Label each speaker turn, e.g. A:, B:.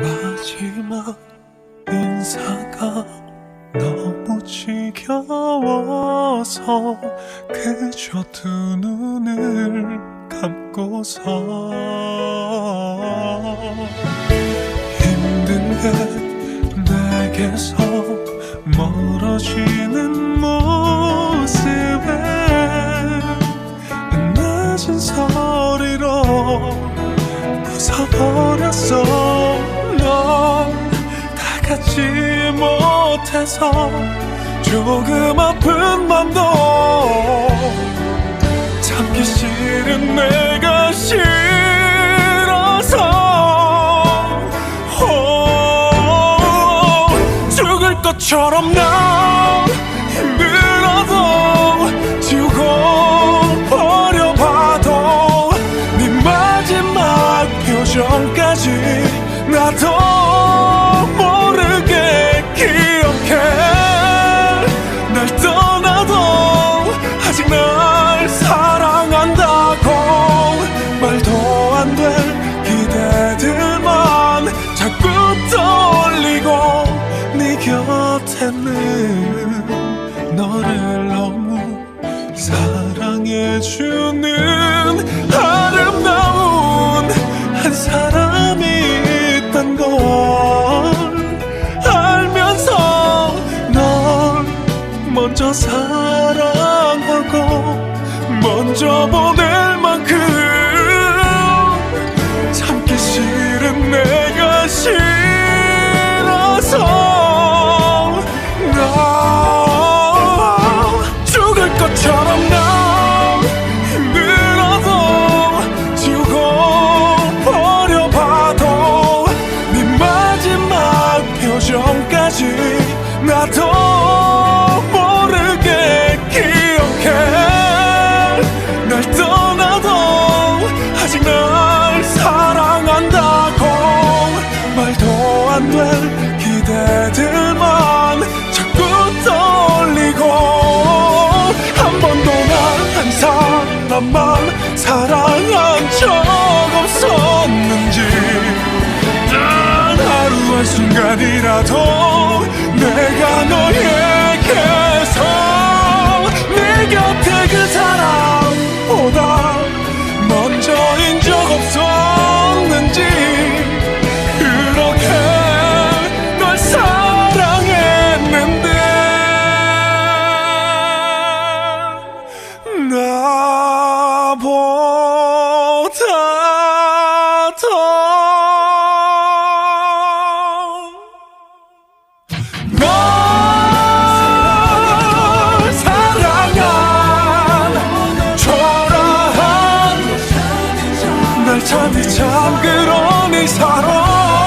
A: 마지막 인사가 너무 지겨워서 그저 두 눈을 감고서 힘든 게 내게서 멀어지는 모습에 낮은 소리로 웃어버렸어. 넌 다가지 못해서 조금 아픈 맘도 참기 싫은 내가 싫어서. 오, 죽을 것처럼 난 힘들어도 지우고 버려봐도 네 마지막 표정까지 나도 사랑해주는 아름다운 한 사람이 있단 걸 알면서 널 먼저 사랑하고 먼저 보 안될 기대들만 자꾸 떠올리고 한 번도 난 한 사람만 사랑한 적 없었는지 단 하루 한 순간이라도 보다 더널 사랑한 초라한 날 참이 이 사람